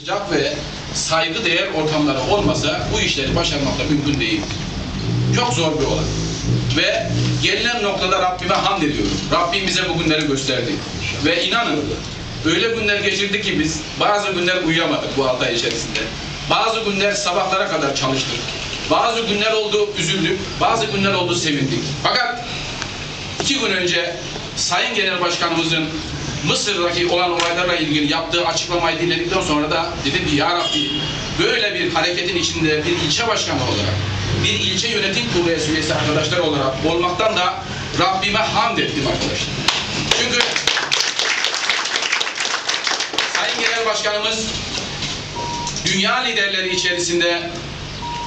sıcak ve saygı değer ortamları olmasa bu işleri başarmak da mümkün değil. Çok zor bir olay. Ve gelinen noktada Rabbime hamd ediyorum. Rabbim bize bu günleri gösterdi. Ve inanın öyle günler geçirdik ki biz bazı günler uyuyamadık bu ay içerisinde. Bazı günler sabahlara kadar çalıştık. Bazı günler oldu üzüldük. Bazı günler oldu sevindik. Fakat iki gün önce Sayın Genel Başkanımızın Mısır'daki olan olaylarla ilgili yaptığı açıklamayı dinledikten sonra da dedim ki Ya Rabbi böyle bir hareketin içinde bir ilçe başkanı olarak bir ilçe yönetim kurulu üyesi arkadaşlar olarak olmaktan da Rabbime hamd ettim arkadaşlar. Çünkü Sayın Genel Başkanımız dünya liderleri içerisinde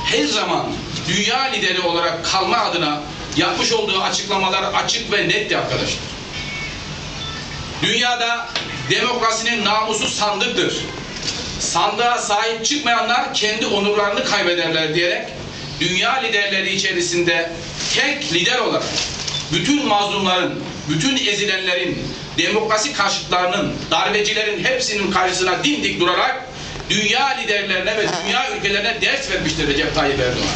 her zaman dünya lideri olarak kalma adına yapmış olduğu açıklamalar açık ve netti arkadaşlar. Dünyada demokrasinin namusu sandıktır. Sandığa sahip çıkmayanlar kendi onurlarını kaybederler diyerek dünya liderleri içerisinde tek lider olarak bütün mazlumların, bütün ezilenlerin, demokrasi karşıtlarının, darbecilerin hepsinin karşısına dimdik durarak dünya liderlerine ve dünya ülkelerine ders vermiştir Recep Tayyip Erdoğan.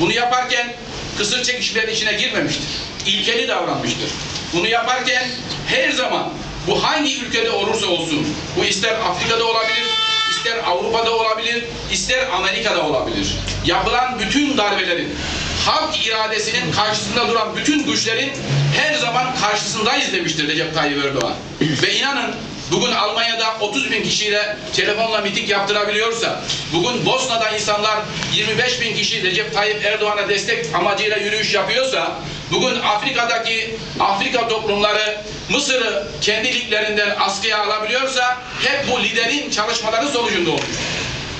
Bunu yaparken kısır çekişmeler içine girmemiştir. İlkeli davranmıştır. Bunu yaparken her zaman bu hangi ülkede olursa olsun, bu ister Afrika'da olabilir, ister Avrupa'da olabilir, ister Amerika'da olabilir. Yapılan bütün darbelerin, halk iradesinin karşısında duran bütün güçlerin her zaman karşısındayız demiştir Recep Tayyip Erdoğan. Ve inanın bugün Almanya'da 30 bin kişiyle telefonla miting yaptırabiliyorsa, bugün Bosna'da insanlar 25 bin kişi Recep Tayyip Erdoğan'a destek amacıyla yürüyüş yapıyorsa, bugün Afrika'daki Afrika toplumları Mısır'ı kendi liglerinden askıya alabiliyorsa hep bu liderin çalışmaları sonucunda olmuş.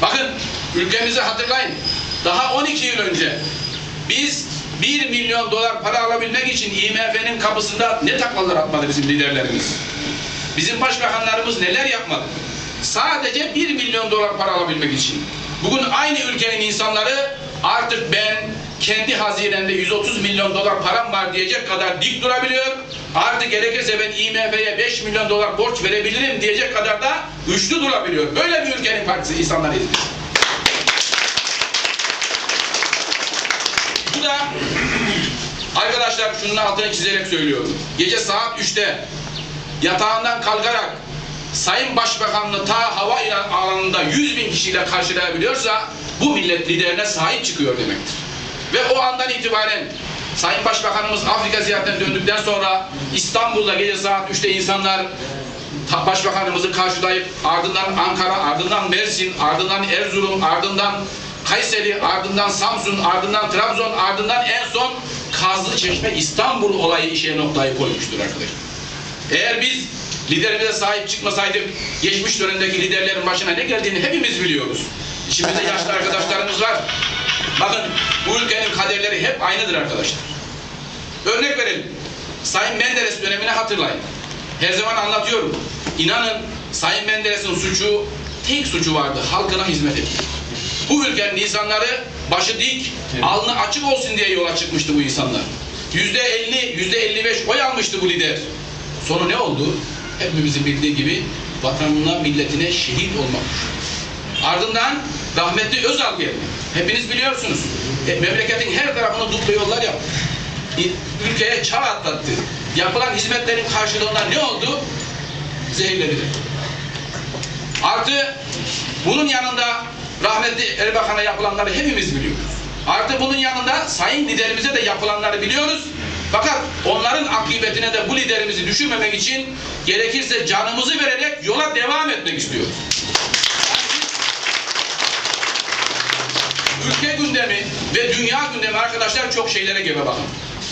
Bakın ülkemizi hatırlayın. Daha 12 yıl önce biz 1 milyon dolar para alabilmek için IMF'nin kapısında ne taklalar atmadı bizim liderlerimiz. Bizim başbakanlarımız neler yapmadı? Sadece 1 milyon dolar para alabilmek için. Bugün aynı ülkenin insanları artık ben kendi hazinemde 130 milyon dolar param var diyecek kadar dik durabiliyor. Artık gerekirse ben IMF'ye 5 milyon dolar borç verebilirim diyecek kadar da güçlü durabiliyor. Böyle bir ülkenin partisi insanlarıyız biz. Bu da arkadaşlar şunun altını çizerek söylüyorum. Gece saat 3'te yatağından kalkarak Sayın Başbakanını ta hava alanında 100 bin kişiyle karşılayabiliyorsa bu millet liderine sahip çıkıyor demektir. Ve o andan itibaren Sayın Başbakanımız Afrika ziyaretinden döndükten sonra İstanbul'da gece saat 3'te insanlar Başbakanımızı karşılayıp ardından Ankara, ardından Mersin, ardından Erzurum, ardından Kayseri, ardından Samsun, ardından Trabzon, ardından en son Kazlı Çeşme İstanbul olayı işe noktayı koymuştur arkadaşlar. Eğer biz liderimize sahip çıkmasaydık geçmiş dönemdeki liderlerin başına ne geldiğini hepimiz biliyoruz. İçimizde yaşlı arkadaşlarımız var. Bakın bu ülkenin kaderleri hep aynıdır arkadaşlar. Örnek verelim. Sayın Menderes dönemini hatırlayın. Her zaman anlatıyorum. İnanın Sayın Menderes'in suçu, tek suçu vardı. Halkına hizmet etmek. Bu ülkenin insanları başı dik, alnı açık olsun diye yola çıkmıştı bu insanlar. Yüzde elli, yüzde elli beş oy almıştı bu lider. Sonu ne oldu? Hepimizin bildiği gibi vatanına, milletine şehit olmak. Ardından rahmetli Özal geldi. Hepiniz biliyorsunuz. E, memleketin her tarafını dupla yollar yaptı. Ülkeye çağ atlattı. Yapılan hizmetlerin karşılığında ne oldu? Zehirlediler. Artı bunun yanında rahmetli Erbakan'a yapılanları hepimiz biliyoruz. Artı bunun yanında sayın liderimize de yapılanları biliyoruz. Fakat onların akıbetine de bu liderimizi düşürmemek için gerekirse canımızı vererek yola devam etmek istiyoruz. Ülke gündemi ve dünya gündemi arkadaşlar çok şeylere gebe bakın.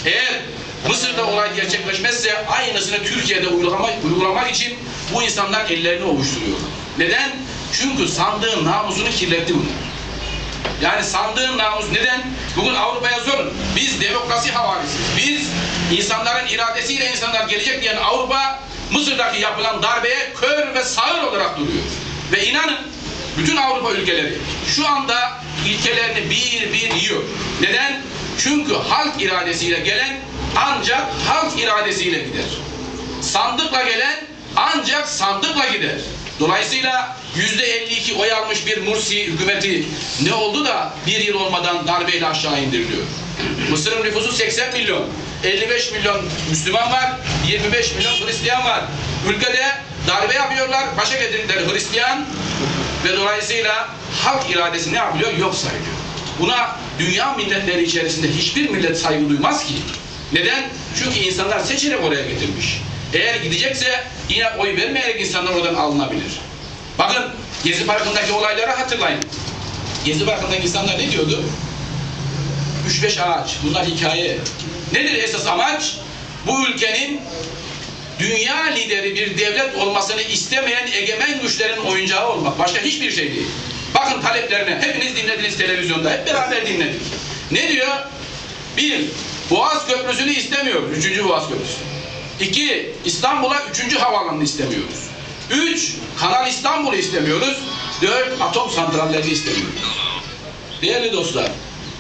Eğer Mısır'da olay gerçekleşmezse aynısını Türkiye'de uygulamak, uygulamak için bu insanlar ellerini ovuşturuyorlar. Neden? Çünkü sandığın namusunu kirletti bunlar. Yani sandığın namus neden? Bugün Avrupa'ya sorun. Biz demokrasi havalisiyiz. Biz insanların iradesiyle insanlar gelecek diyen Avrupa Mısır'daki yapılan darbeye kör ve sağır olarak duruyor. Ve inanın bütün Avrupa ülkeleri şu anda ilkelerini bir bir yiyor. Neden? Çünkü halk iradesiyle gelen ancak halk iradesiyle gider. Sandıkla gelen ancak sandıkla gider. Dolayısıyla yüzde 52 oy almış bir Mursi hükümeti ne oldu da bir yıl olmadan darbeyle aşağı indiriliyor? Mısır'ın nüfusu 80 milyon. 55 milyon Müslüman var, 25 milyon Hristiyan var. Ülkede darbe yapıyorlar, başa getirdiler Hristiyan ve dolayısıyla halk iradesi ne yapıyor? Yok sayılıyor. Buna dünya milletleri içerisinde hiçbir millet saygı duymaz ki. Neden? Çünkü insanlar seçerek oraya getirmiş. Eğer gidecekse yine oy vermeyerek insanlar oradan alınabilir. Bakın Gezi Parkı'ndaki olayları hatırlayın. Gezi Parkı'ndaki insanlar ne diyordu? 3-5 ağaç. Bunlar hikaye. Nedir esas amaç? Bu ülkenin dünya lideri bir devlet olmasını istemeyen egemen güçlerin oyuncağı olmak. Başka hiçbir şey değil. Bakın taleplerine. Hepiniz dinlediniz televizyonda. Hep beraber dinledik. Ne diyor? Bir, Boğaz Köprüsü'nü istemiyoruz. Üçüncü Boğaz Köprüsü. İki, İstanbul'a üçüncü havaalanını istemiyoruz. Üç, Kanal İstanbul'u istemiyoruz. Dört, atom santrallerini istemiyoruz. Değerli dostlar,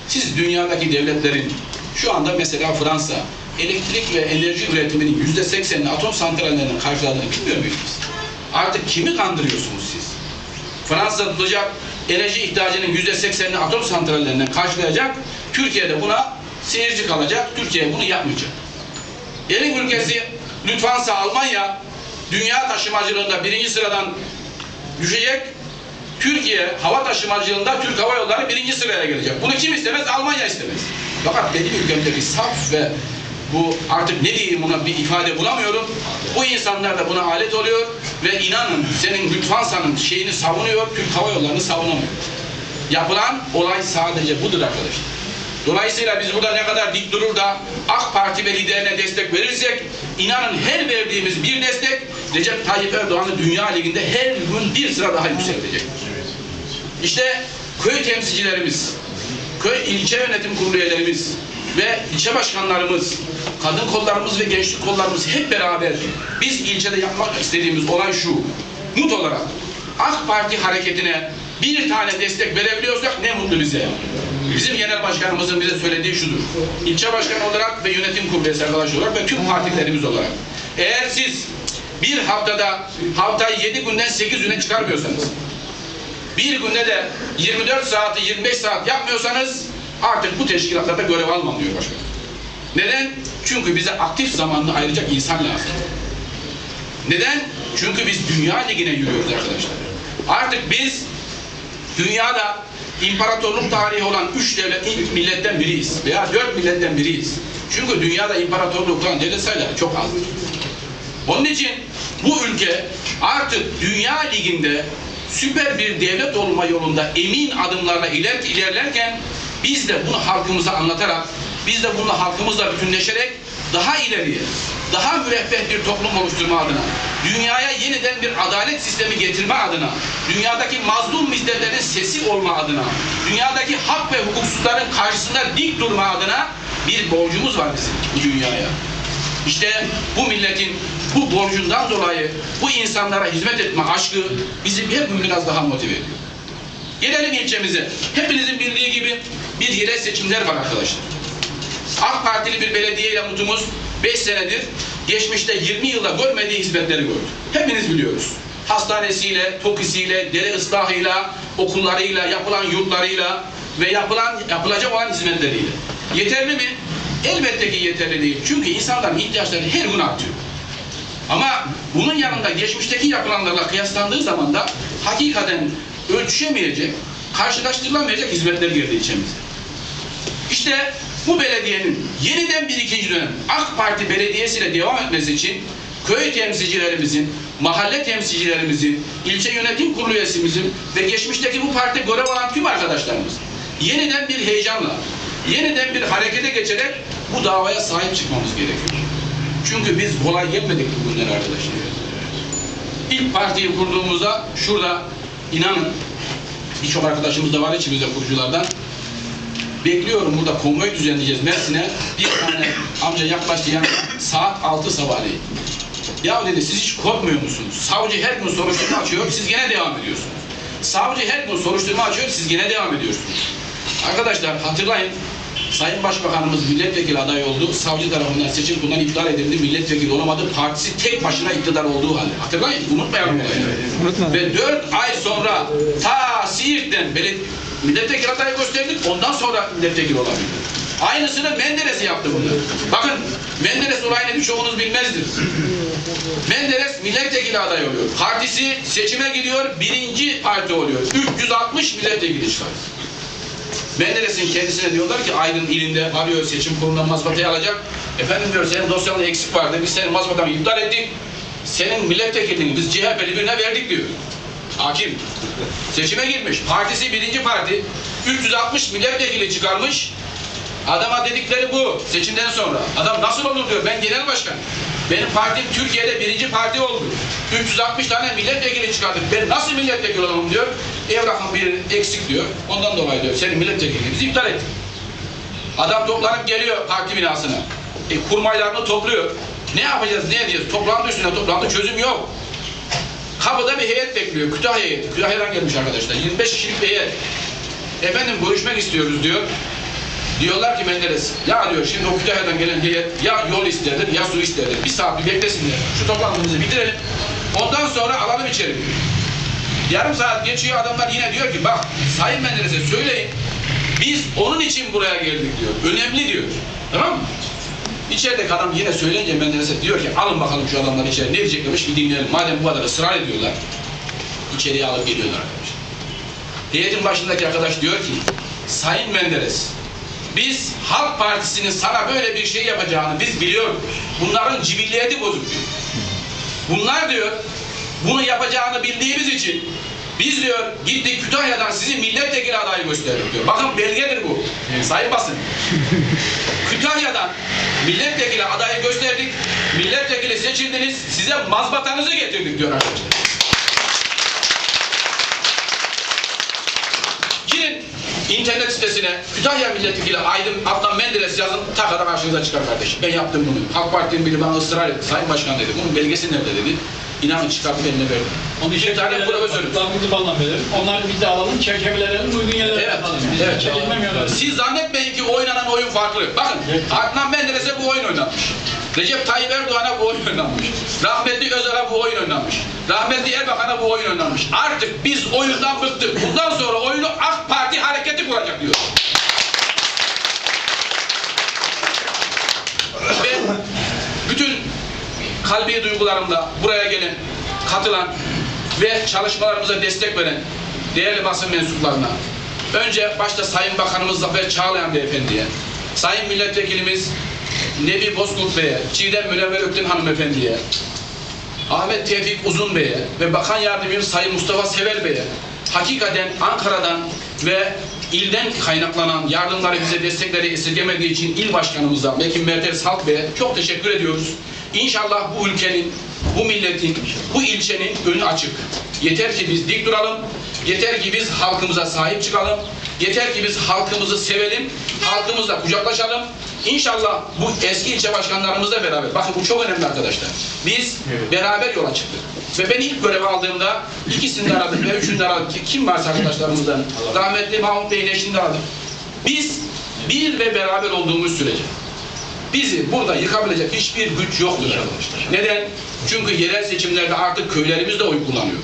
siz dünyadaki devletlerin şu anda mesela Fransa elektrik ve enerji üretiminin yüzde seksenini atom santrallerinin karşıladığını bilmiyor muydunuz? Artık kimi kandırıyorsunuz siz? Fransa tutacak enerji ihtiyacının yüzde seksenini atom santrallerinden karşılayacak. Türkiye'de buna seyirci kalacak. Türkiye bunu yapmayacak. Elin ülkesi lütfansa Almanya dünya taşımacılığında birinci sıradan düşecek. Türkiye hava taşımacılığında Türk Hava Yolları birinci sıraya gelecek. Bunu kim istemez? Almanya istemez. Fakat benim ülkemdeki saf ve bu artık ne diyeyim buna bir ifade bulamıyorum. Bu insanlar da buna alet oluyor ve inanın senin Lütfansa'nın şeyini savunuyor, Türk Hava Yolları'nı savunamıyor. Yapılan olay sadece budur arkadaşlar. Dolayısıyla biz burada ne kadar dik durur da AK Parti ve liderine destek verirsek inanın her verdiğimiz bir destek Recep Tayyip Erdoğan'ı Dünya Ligi'nde her gün bir sıra daha yükseltecek. İşte köy temsilcilerimiz, köy ilçe yönetim kurulu üyelerimiz ve ilçe başkanlarımız, kadın kollarımız ve gençlik kollarımız hep beraber biz ilçede yapmak istediğimiz olay şu. Mut olarak AK Parti hareketine bir tane destek verebiliyorsak ne mutlu bize. Bizim genel başkanımızın bize söylediği şudur. İlçe başkanı olarak ve yönetim kurulu üyesi arkadaş olarak ve tüm partilerimiz olarak. Eğer siz bir haftada haftayı 7 günden 8 güne çıkarmıyorsanız bir günde de 24 saati 25 saat yapmıyorsanız artık bu teşkilatlarda görev almam diyor başkan. Neden? Çünkü bize aktif zamanlı ayıracak insan lazım. Neden? Çünkü biz Dünya Ligi'ne yürüyoruz arkadaşlar. Artık biz dünyada imparatorluk tarihi olan üç devlet ilk milletten biriyiz veya dört milletten biriyiz. Çünkü dünyada imparatorluk olan devlet sayıları çok azdır. Onun için bu ülke artık Dünya Ligi'nde süper bir devlet olma yolunda emin adımlarla iler, ilerlerken biz de bunu halkımıza anlatarak, biz de bununla halkımızla bütünleşerek daha ileriye, daha müreffeh bir toplum oluşturma adına, dünyaya yeniden bir adalet sistemi getirme adına, dünyadaki mazlum milletlerin sesi olma adına, dünyadaki hak ve hukuksuzların karşısında dik durma adına bir borcumuz var bizim dünyaya. İşte bu milletin bu borcundan dolayı bu insanlara hizmet etme aşkı bizi gün biraz daha motive ediyor. Gelelim ilçemize. Hepinizin bildiği gibi bir yerel seçimler var arkadaşlar. AK Partili bir belediye ile mutumuz 5 senedir geçmişte 20 yılda görmediği hizmetleri gördü. Hepiniz biliyoruz. Hastanesiyle, tokisiyle, dere ıslahıyla, okullarıyla, yapılan yurtlarıyla ve yapılan yapılacak olan hizmetleriyle. Yeterli mi? Elbette ki yeterli değil. Çünkü insanların ihtiyaçları her gün artıyor. Ama bunun yanında geçmişteki yapılanlarla kıyaslandığı zaman da hakikaten ölçüşemeyecek, karşılaştırılamayacak hizmetler girdi ilçemize. İşte bu belediyenin yeniden bir ikinci dönem AK Parti belediyesiyle devam etmesi için köy temsilcilerimizin, mahalle temsilcilerimizin, ilçe yönetim kurulu üyesimizin ve geçmişteki bu parti görev alan tüm arkadaşlarımız yeniden bir heyecanla, yeniden bir harekete geçerek bu davaya sahip çıkmamız gerekiyor. Çünkü biz kolay gelmedik bugünler arkadaşlar. İlk partiyi kurduğumuzda şurada inanın birçok arkadaşımız da var içimizde kuruculardan. Bekliyorum burada konvoy düzenleyeceğiz Mersin'e. Bir tane amca yaklaştı yani saat 6 sabahleyin. Ya dedi siz hiç korkmuyor musunuz? Savcı her gün soruşturma açıyor, siz gene devam ediyorsunuz. Savcı her gün soruşturma açıyor, siz gene devam ediyorsunuz. Arkadaşlar hatırlayın Sayın Başbakanımız milletvekili adayı oldu. Savcı tarafından seçim bundan iptal edildi. Milletvekili olamadı. Partisi tek başına iktidar olduğu halde. Hatırlayın. Unutmayalım olayı. Unutma. Ve 4 ay sonra ta Siirt'ten beled milletvekili adayı gösterdik. Ondan sonra milletvekili olabildi. Aynısını Menderes'i yaptı bunlar. Bakın Menderes olayını birçoğunuz bilmezdir. Menderes milletvekili adayı oluyor. Partisi seçime gidiyor. Birinci parti oluyor. 360 milletvekili çıkar. Menderes'in kendisine diyorlar ki Aydın ilinde arıyor seçim kurulundan mazbatayı alacak. Efendim diyor senin dosyanda eksik vardı. Biz senin mazbatanı iptal ettik. Senin milletvekilliğini biz CHP'li birine verdik diyor. Hakim. Seçime girmiş. Partisi birinci parti. 360 milletvekili çıkarmış. Adama dedikleri bu seçimden sonra. Adam nasıl olur diyor. Ben genel başkan. Benim partim Türkiye'de birinci parti oldu. 360 tane milletvekili çıkardık. Ben nasıl milletvekili olamam diyor. Evrakın bir eksik diyor. Ondan dolayı diyor. Senin milletvekilliğimizi iptal ettik. Adam toplanıp geliyor parti binasına. E, kurmaylarını topluyor. Ne yapacağız, ne edeceğiz? Toplantı üstüne toplantı, çözüm yok. Kapıda bir heyet bekliyor. Kütahya heyeti. Kütahya'dan gelmiş arkadaşlar. 25 kişilik bir heyet. Efendim görüşmek istiyoruz diyor. Diyorlar ki Menderes, ya diyor şimdi o Kütahya'dan gelen heyet ya yol isterdir ya su isterdir. Bir saat bir beklesinler. Şu toplantımızı bitirelim. Ondan sonra alalım içeri. Yarım saat geçiyor adamlar yine diyor ki bak Sayın Menderes'e söyleyin. Biz onun için buraya geldik diyor. Önemli diyor. Tamam mı? İçerideki adam yine söyleyince Menderes'e diyor ki alın bakalım şu adamları içeri ne diyeceklermiş bir dinleyelim. Madem bu kadar ısrar ediyorlar içeriye alıp geliyorlar arkadaşlar. Heyetin başındaki arkadaş diyor ki Sayın Menderes biz Halk Partisi'nin sana böyle bir şey yapacağını biz biliyoruz. Bunların cibilliyeti bozuk diyor. Bunlar diyor bunu yapacağını bildiğimiz için biz diyor gittik Kütahya'dan sizi milletvekili adayı gösterdik diyor. Bakın belgedir bu. Sayın basın. Kütahya'dan milletvekili adayı gösterdik. Milletvekili seçildiniz. Size mazbatanızı getirdik diyor arkadaşlar. Girin internet sitesine Kütahya Milletvekili Aydın Adnan Menderes yazın takada karşınıza çıkar kardeşim. Ben yaptım bunu. Halk Parti'nin biri bana ısrar etti. Sayın Başkan dedi. Bunun belgesi nerede dedi. İnanın çıkartıp eline verdim. Onun Bir tane profesörüm. Davidi falan verelim. Onları biz de alalım, çerçevelerini uygun yerlere Evet, atalım. Evet. çekilmem yolları. Siz zannetmeyin ki oynanan oyun farklı. Bakın Adnan Menderes'e bu oyun oynanmış. Recep Tayyip Erdoğan'a bu oyun oynanmış. Rahmetli Özal'a bu oyun oynanmış. Rahmetli Erbakan'a bu oyun oynanmış. Artık biz oyundan bıktık. Bundan sonra oyunu AK Parti hareketi kuracak diyor. Ben bütün kalbi duygularımla buraya gelen, katılan ve çalışmalarımıza destek veren değerli basın mensuplarına, önce başta Sayın Bakanımız Zafer Çağlayan Beyefendi'ye, Sayın Milletvekilimiz Nebi Bozkurt Bey'e, Çiğdem Münevver Ökten Hanımefendi'ye, Ahmet Tevfik Uzun Bey'e ve Bakan Yardımcımız Sayın Mustafa Sever Bey'e hakikaten Ankara'dan ve ilden kaynaklanan yardımları bize destekleri esirgemediği için il başkanımıza Mekin Mertens Halk Bey'e çok teşekkür ediyoruz. İnşallah bu ülkenin, bu milletin, bu ilçenin önü açık. Yeter ki biz dik duralım, yeter ki biz halkımıza sahip çıkalım, yeter ki biz halkımızı sevelim, halkımızla kucaklaşalım. İnşallah bu eski ilçe başkanlarımızla beraber, bakın bu çok önemli arkadaşlar. Biz beraber yola çıktık. Ve ben ilk görev aldığımda ikisini de aradım ve üçünü de aradım. Ki- Kim varsa arkadaşlarımızdan. Rahmetli Mahmut Bey'in eşini de aradım. Biz bir ve beraber olduğumuz sürece bizi burada yıkabilecek hiçbir güç yoktur arkadaşlar. Neden? Çünkü yerel seçimlerde artık köylerimiz de oy kullanıyor.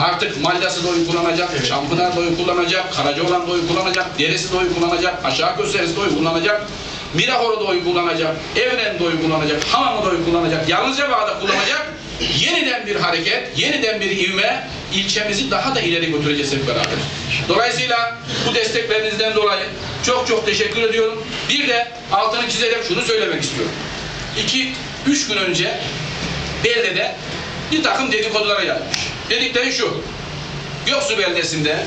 Artık Maldası da oy kullanacak, Çampınar da oy kullanacak, Karacaoğlan da oy kullanacak, Deresi de oy kullanacak, Aşağı Kösteresi de oy kullanacak, Mirahoro da oy kullanacak, Evren de oy kullanacak, Hamamı da oy kullanacak, Yalnızca Bağda kullanacak. Yeniden bir hareket, yeniden bir ivme ilçemizi daha da ileri götüreceğiz hep beraber. Dolayısıyla bu desteklerinizden dolayı çok çok teşekkür ediyorum. Bir de altını çizerek şunu söylemek istiyorum. İki, üç gün önce Belde'de bir takım dedikodulara yaymış. Dedikleri şu, Göksu beldesinde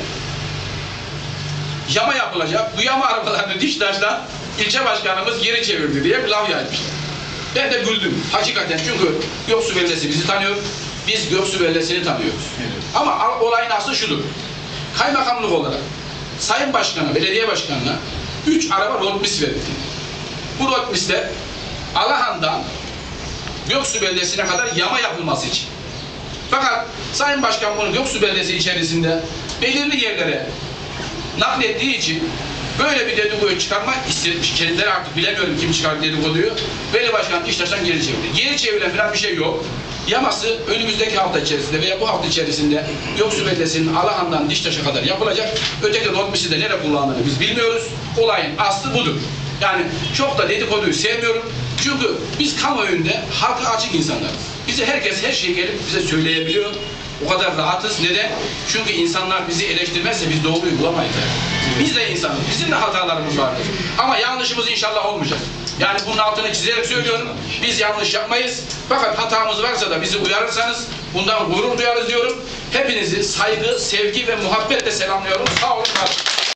yama yapılacak, bu yama arabalarını Diştaş'tan ilçe başkanımız geri çevirdi diye bir laf yaymışlar. Ben de güldüm. Hakikaten çünkü Göksu beldesi bizi tanıyor, biz Göksu beldesini tanıyoruz. Ama al- olay nasıl şudur. Kaymakamlık olarak Sayın Başkan'a, belediye başkanına 3 araba rotmis verdik. Bu rotmisler Alahan'dan Göksu beldesine kadar yama yapılması için. Fakat Sayın Başkan bunu Göksu beldesi içerisinde belirli yerlere naklettiği için Böyle bir dedikodu çıkarma istemiş. Kendileri artık bilemiyorum kim çıkar dedikoduyu. Veli Başkan İştaş'tan geri çevirdi. Geri çevrilen falan bir şey yok. Yaması önümüzdeki hafta içerisinde veya bu hafta içerisinde Yoksu Belediyesi'nin Alahan'dan Diştaş'a kadar yapılacak. Öteki Rotmisi de nerede kullandığını biz bilmiyoruz. Olayın aslı budur. Yani çok da dedikoduyu sevmiyorum. Çünkü biz kamuoyunda halka açık insanlarız. Bize herkes her şeyi gelip bize söyleyebiliyor. O kadar rahatız. Neden? Çünkü insanlar bizi eleştirmezse biz doğruyu bulamayız. Biz de insanız. Bizim de hatalarımız vardır. Ama yanlışımız inşallah olmayacak. Yani bunun altını çizerek söylüyorum. Biz yanlış yapmayız. Fakat hatamız varsa da bizi uyarırsanız bundan gurur duyarız diyorum. Hepinizi saygı, sevgi ve muhabbetle selamlıyorum. Sağ olun. var.